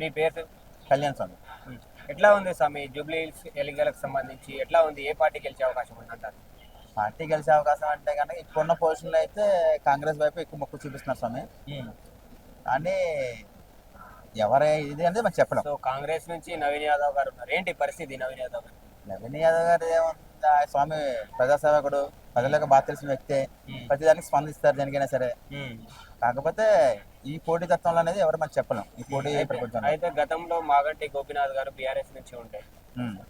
మీ పేరు? కళ్యాణ్ స్వామి. ఎట్లా ఉంది స్వామి? జూబ్లీ హిల్స్ ఎన్నికలకు సంబంధించి ఎట్లా ఉంది? ఏ పార్టీ గెలిచే అవకాశం ఉంది అంటారు? పార్టీ గెలిచే అవకాశం అంటే కనుక ఇప్పుడున్న పొజిషన్లో అయితే కాంగ్రెస్ వైపు ఎక్కువ మొక్కు చూపిస్తున్నారు స్వామి. కానీ ఎవరే ఇది అంటే మనకు చెప్పలేం. సో కాంగ్రెస్ నుంచి నవీన్ యాదవ్ గారు ఉన్నారు. ఏంటి పరిస్థితి నవీన్ యాదవ్ గారు? నవీన్ యాదవ్ గారు ఏముంది? స్వామి ప్రజాసేవకుడు ప్రజలకు బాగా తెలిసిన వ్యక్తే. ప్రతిదానికి స్పందిస్తారు దేనికైనా సరే. కాకపోతే ఈ పోటీ తత్వంలో అనేది ఎవరు మనకు చెప్పలేం. ఈ పోటీ ప్రపంచంలో. అయితే గతంలో మాగంటి గోపీనాథ్ గారు బీఆర్ఎస్ నుంచి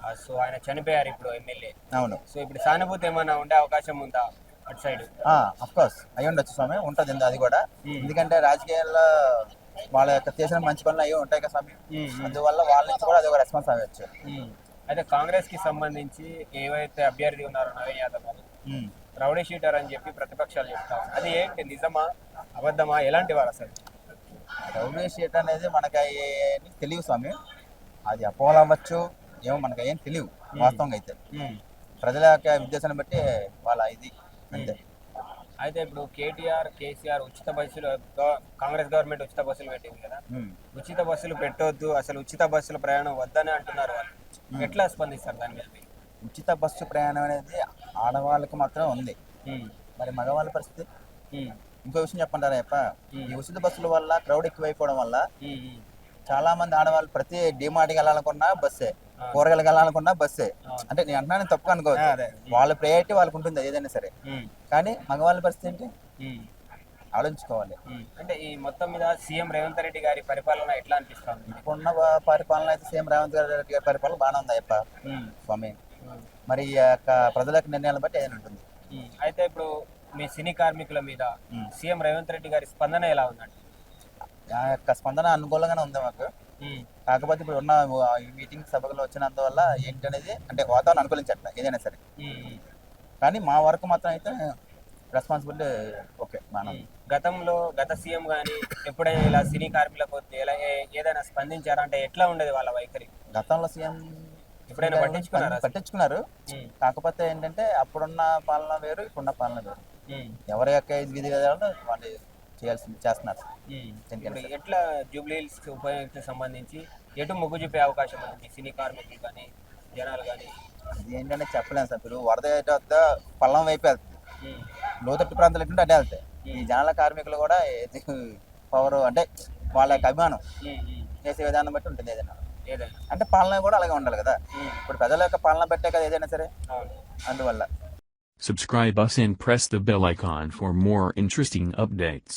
ఆ, సో ఆయన చనిపోయారు ఇప్పుడు ఎమ్మెల్యే. అవును. సో ఇప్పుడు సానుభూతి ఏమైనా ఉండే అవకాశం ఉందా అటు సైడ్? అఫ్ కోర్స్ అయి ఉండొచ్చు స్వామి ఉంటుంది అది కూడా. ఎందుకంటే రాజకీయాల్లో వాళ్ళ యొక్క చేసిన మంచి పనులు అవి ఉంటాయి కదా స్వామి. అందువల్ల వాళ్ళ నుంచి కూడా అది ఒక రెస్పాన్స్ అవ్వచ్చు అయితే కాంగ్రెస్కి సంబంధించి ఏవైతే అభ్యర్థి ఉన్నారో నవీన్ యాదవ్ గారు. రౌడీ షీటర్ అని చెప్పి ప్రతిపక్షాలు చెప్తారు. అది ఏంటి? నిజమా? అబద్ధమా? ఎలాంటి వారు అసలు? రౌడీ షీట్ అనేది మనకి తెలియదు స్వామి. అది అపోహలు అవ్వచ్చు ఏమో మనకి ఏం తెలియదు వాస్తవంగా అయితే. ప్రజల యొక్క ఉద్దేశాన్ని బట్టి వాళ్ళ ఇది అంతే. అయితే ఇప్పుడు కేటీఆర్ కేసీఆర్ ఉచిత బస్సులు కాంగ్రెస్ గవర్నమెంట్ ఉచిత బస్సులు పెట్టింది కదా. ఉచిత బస్సులు పెట్టొద్దు అసలు ఉచిత బస్సుల ప్రయాణం వద్దని అంటున్నారు వాళ్ళు. ఎట్లా స్పందిస్తారు దాని మీద? ఉచిత బస్సు ప్రయాణం అనేది ఆడవాళ్ళకి మాత్రం ఉంది. మరి మగవాళ్ళ పరిస్థితి? ఇంకో విషయం చెప్పంటారా అప్ప ఈ ఉచిత బస్సుల వల్ల క్రౌడ్ ఎక్కువైపోవడం వల్ల చాలా మంది ఆడవాళ్ళు ప్రతి డిమార్ట్కి వెళ్ళాలనుకున్నా బస్సే. కూరగాయలకు వెళ్ళాలనుకున్నా బస్సే. అంటే నేను అంటున్నాను తప్పు అనుకోవచ్చు అదే. వాళ్ళ ప్రయారిటీ వాళ్ళకు ఉంటుంది ఏదైనా సరే. కానీ మగవాళ్ళ పరిస్థితి ఏంటి? ఆలోచించుకోవాలి. అంటే ఈ మొత్తం మీద సీఎం రేవంత్ రెడ్డి గారి పరిపాలన ఎట్లా అనిపిస్తుంది? ఇప్పుడున్న పరిపాలన అయితే సీఎం రేవంత్ రెడ్డి గారి పరిపాలన బాగానే ఉంది అయ్యప్ప స్వామి. మరి ఈ యొక్క ప్రజల యొక్క నిర్ణయాలను బట్టి ఏదైనా ఉంటుంది. అయితే ఇప్పుడు మీ సినీ కార్మికుల మీద సీఎం రేవంత్ రెడ్డి గారి స్పందన ఎలా ఉందండి? ఆ యొక్క స్పందన అనుకూలంగానే ఉంది మాకు. కాకపోతే ఇప్పుడు ఉన్న ఈ మీటింగ్ సభలో వచ్చినందువల్ల ఏంటనేది అంటే వాతావరణం అనుకూలించట్ల ఏదైనా సరే. కానీ మా వరకు మాత్రం అయితే రెస్పాన్సిబిలిటీ ఓకే బాగా గతంలో గత సీఎం గాని ఎప్పుడైనా ఇలా సినీ కార్మికులకు ఎలా ఏదైనా స్పందించారా? అంటే ఎట్లా ఉండేది వాళ్ళ వైఖరి? గతంలో సీఎం ఎప్పుడైనా పట్టించుకున్నారా? పట్టించుకున్నారు. కాకపోతే ఏంటంటే అప్పుడున్న పాలన వేరు ఇప్పుడున్న పాలన వేరు. ఎవరి యొక్క విధి విధాలను వాళ్ళు చేయాల్సింది చేస్తున్నారు. ఇప్పుడు ఎట్లా జూబ్లీ హిల్స్ ఉపయోగించే సంబంధించి ఎటు మొగ్గు చూపే అవకాశం ఉంది? సినీ కార్మికులు కానీ జనాలు కానీ? అది ఏంటంటే చెప్పలేము సార్. ఇప్పుడు వరద ఎటు వద్ద పల్లం వైపు వెళ్తుంది. లోతట్టు ప్రాంతాలు ఎటుంటే అటే వెళ్తాయి. ఈ జనాల కార్మికులు కూడా పవర్ అంటే వాళ్ళ యొక్క అభిమానం చేసే విధానం బట్టి ఉంటుంది ఏదైనా. అంటే పాలన కూడా అలాగే ఉండాలి కదా ఇప్పుడు ప్రజల యొక్క పాలన బట్టే కదా ఏదైనా సరే అవును అందువల్ల Subscribe us and press the bell icon for more interesting updates.